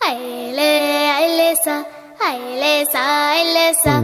ஐலே ஐலேசா ஐலேசா ஐலேசா